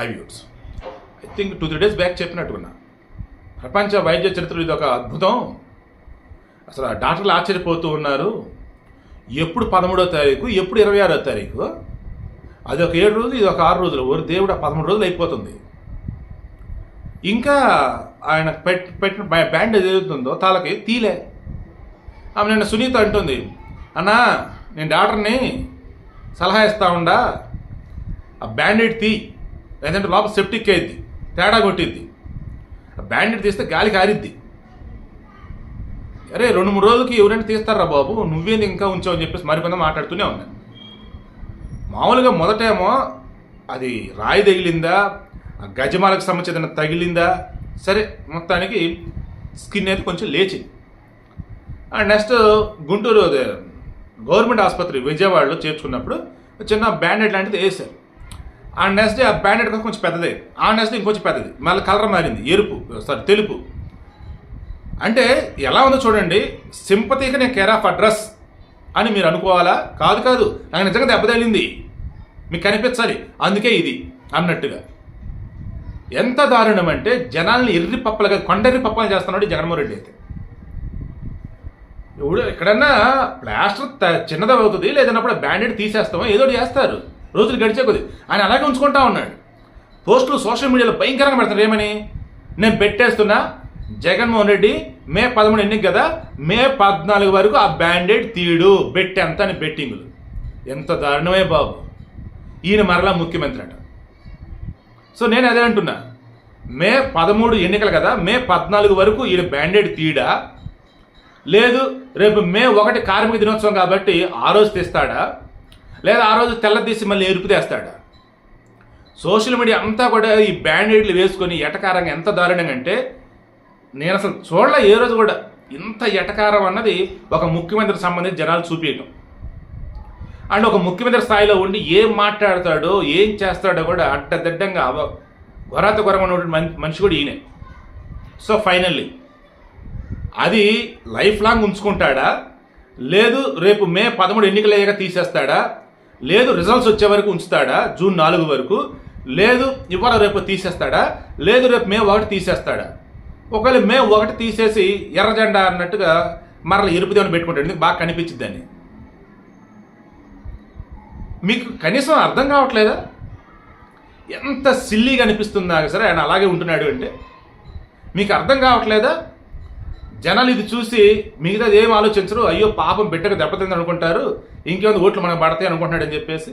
హైవ్యూడ్స్ I think two three days back చెప్పినట్టుకున్నా. ప్రపంచ వైద్య చరిత్రలో ఇది ఒక అద్భుతం. అసలు ఆ డాక్టర్లు ఆశ్చర్యపోతూ ఉన్నారు. ఎప్పుడు పదమూడో తారీఖు ఎప్పుడు ఇరవై ఆరో తారీఖు? అది ఒక ఏడు రోజులు ఇది ఒక ఆరు రోజులు. ఓరి దేవుడు పదమూడు రోజులు అయిపోతుంది. ఇంకా ఆయన పెట్ పెట్టిన బ్యాండ్ బ్యాండేజ్ ఏదవుతుందో తాలకి తీలే. ఆమె నిన్న సునీత అంటుంది అన్నా నేను డాక్టర్ని సలహా ఇస్తా ఉండా. ఆ బ్యాండేడ్ తీ. లేదంటే లోపల సెప్టిక్ అయింది తేడా కొట్టిద్ది. ఆ తీస్తే గాలి కారిద్ది అరే రెండు మూడు రోజులకి ఎవరైనా తీస్తారా బాబు? నువ్వేంది ఇంకా ఉంచావు అని చెప్పేసి మరికొంత మాట్లాడుతూనే ఉన్నాను మామూలుగా మొదటేమో అది రాయి తగిలిందా? ఆ గజమాలకు సంబంధించిన తగిలిందా? సరే మొత్తానికి స్కిన్ అయితే కొంచెం లేచింది అండ్ నెక్స్ట్ గుంటూరు అదే గవర్నమెంట్ ఆసుపత్రి విజయవాడలో చేర్చుకున్నప్పుడు చిన్న బ్యాండెడ్ లాంటిది వేశారు. ఆ నెక్స్ట్ డే ఆ బ్యాండెడ్ కూడా కొంచెం పెద్దదే. ఆ నెక్స్ట్ ఇంకొంచెం పెద్దది. మళ్ళీ కలర్ మారింది. ఎరుపు సారీ తెలుపు. అంటే ఎలా ఉందో చూడండి. సింపతిగా నేను కేర్ ఆఫ్ అడ్రస్ అని మీరు అనుకోవాలా? కాదు కాదు. నాకు నిజంగా దెబ్బతగిలింది మీకు కనిపించాలి. అందుకే ఇది అన్నట్టుగా. ఎంత దారుణం అంటే జనాల్ని ఎర్రి పప్పలుగా కొండెర్రి పప్పలు చేస్తున్నాడు జగన్మోహన్ రెడ్డి అయితే. ఇప్పుడు ఎక్కడన్నా ప్లాస్టర్ త- చిన్నదవుతుంది లేదన్నప్పుడు బ్యాండెడ్ తీసేస్తామో ఏదో చేస్తారు. రోజులు గడిచే కొద్ది. ఆయన అలాగే ఉంచుకుంటా ఉన్నాడు. పోస్టులు సోషల్ మీడియాలో భయంకరంగా పెడతారు ఏమని? నేను పెట్టేస్తున్నా జగన్మోహన్ రెడ్డి మే పదమూడు ఎన్నిక కదా మే పద్నాలుగు వరకు ఆ బ్యాండెడ్ తీడు. బెట్ అని బెట్టింగులు. ఎంత దారుణమే బాబు. ఈయన మరలా ముఖ్యమంత్రి అట. సో నేను అదే అంటున్నా. మే పదమూడు ఎన్నికలు కదా మే పద్నాలుగు వరకు ఈయన బ్యాండెడ్ తీడా? లేదు రేపు మే ఒకటి కార్మిక దినోత్సవం కాబట్టి ఆ రోజు తీస్తాడా? లేదా ఆ రోజు తెల్ల తీసి మళ్ళీ ఎరుపు తీస్తాడా. సోషల్ మీడియా అంతా కూడా ఈ బ్యాండేడ్లు వేసుకొని ఎటకారంగా ఎంత దారుణంగా అంటే నేను అసలు చూడలే ఏ రోజు కూడా ఇంత ఎటకారం అన్నది ఒక ముఖ్యమంత్రికి సంబంధించి జనాలు చూపించటం అండ్ ఒక ముఖ్యమంత్రి స్థాయిలో ఉండి ఏం మాట్లాడతాడో ఏం చేస్తాడో కూడా అడ్డదిడ్డంగా అవ ఘొరాత ఘోరంగా ఉన్నటువంటి మనిషి కూడా ఈయనే. సో ఫైనల్లీ అది లైఫ్ లాంగ్ ఉంచుకుంటాడా? లేదు రేపు మే పదమూడు ఎన్నికలు అయ్యాక తీసేస్తాడా? లేదు రిజల్ట్స్ వచ్చే వరకు ఉంచుతాడా? జూన్ నాలుగు వరకు. లేదు ఇవాళ రేపు తీసేస్తాడా? లేదు రేపు మే ఒకటి తీసేస్తాడా? ఒకవేళ మే ఒకటి తీసేసి ఎర్ర జెండా అన్నట్టుగా మరల ఎరుపు దేవుని పెట్టుకుంటాడు. ఎందుకు? బాగా కనిపించిద్దని మీకు కనీసం అర్థం కావట్లేదా? ఎంత సిల్లీగా అనిపిస్తుందా సరే ఆయన అలాగే ఉంటున్నాడు అంటే. మీకు అర్థం కావట్లేదా? జనాలు ఇది చూసి మిగతాది ఏం ఆలోచించరు? అయ్యో పాపం బిడ్డకు దెబ్బతింది అనుకుంటారు. ఇంకేమైనా ఓట్లు మనకు పడతాయి అనుకుంటున్నాడు అని చెప్పేసి.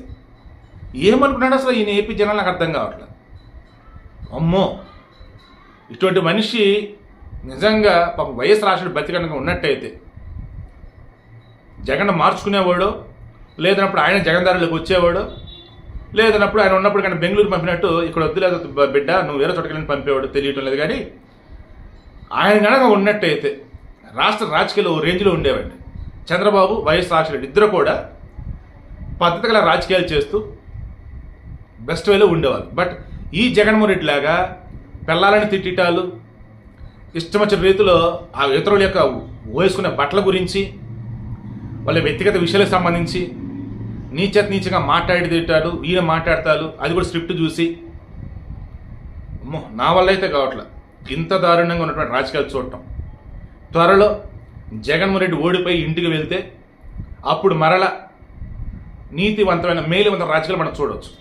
ఏమనుకున్నాడు అసలు ఈయన ఏపీ జనాలు? నాకు అర్థం కావట్లేదు అమ్మో! ఇటువంటి మనిషి నిజంగా పాపం వైఎస్ రాష్ట్రుడు బతికనక ఉన్నట్టయితే జగన్ మార్చుకునేవాడు లేదన్నప్పుడు ఆయన జగన్ దారిలోకి వచ్చేవాడు లేదన్నప్పుడు ఆయన ఉన్నప్పుడు కానీ బెంగళూరు పంపినట్టు ఇక్కడ వద్దులేదు బిడ్డ నువ్వు వేరే చోటకి పంపేవాడు తెలియటం లేదు కానీ ఆయన కనుక ఉన్నట్టయితే రాష్ట్ర రాజకీయాలు ఓ రేంజ్లో ఉండేవండి చంద్రబాబు వైఎస్ రాజశేఖర ఇద్దరు కూడా పద్ధతి గల రాజకీయాలు చేస్తూ బెస్ట్ వేలో ఉండేవాళ్ళు. బట్ ఈ జగన్మోహన్ రెడ్డి లాగా పిల్లలని తిట్టిటాలు ఇష్టం వచ్చిన రీతిలో ఆ ఇతరుల యొక్క వేసుకునే బట్టల గురించి వాళ్ళ వ్యక్తిగత విషయాలకు సంబంధించి నీచత నీచగా మాట్లాడి తిట్టాడు ఈయన మాట్లాడతాడు అది కూడా స్క్రిప్ట్ చూసి అమ్మో నా వల్ల అయితే కావట్లే. ఇంత దారుణంగా ఉన్నటువంటి రాజకీయాలు చూడటం. త్వరలో జగన్మోహన్ రెడ్డి ఓడిపోయి ఇంటికి వెళ్తే అప్పుడు మరల నీతివంతమైన మేలువంతమైన రాజకీయాలు మనం చూడవచ్చు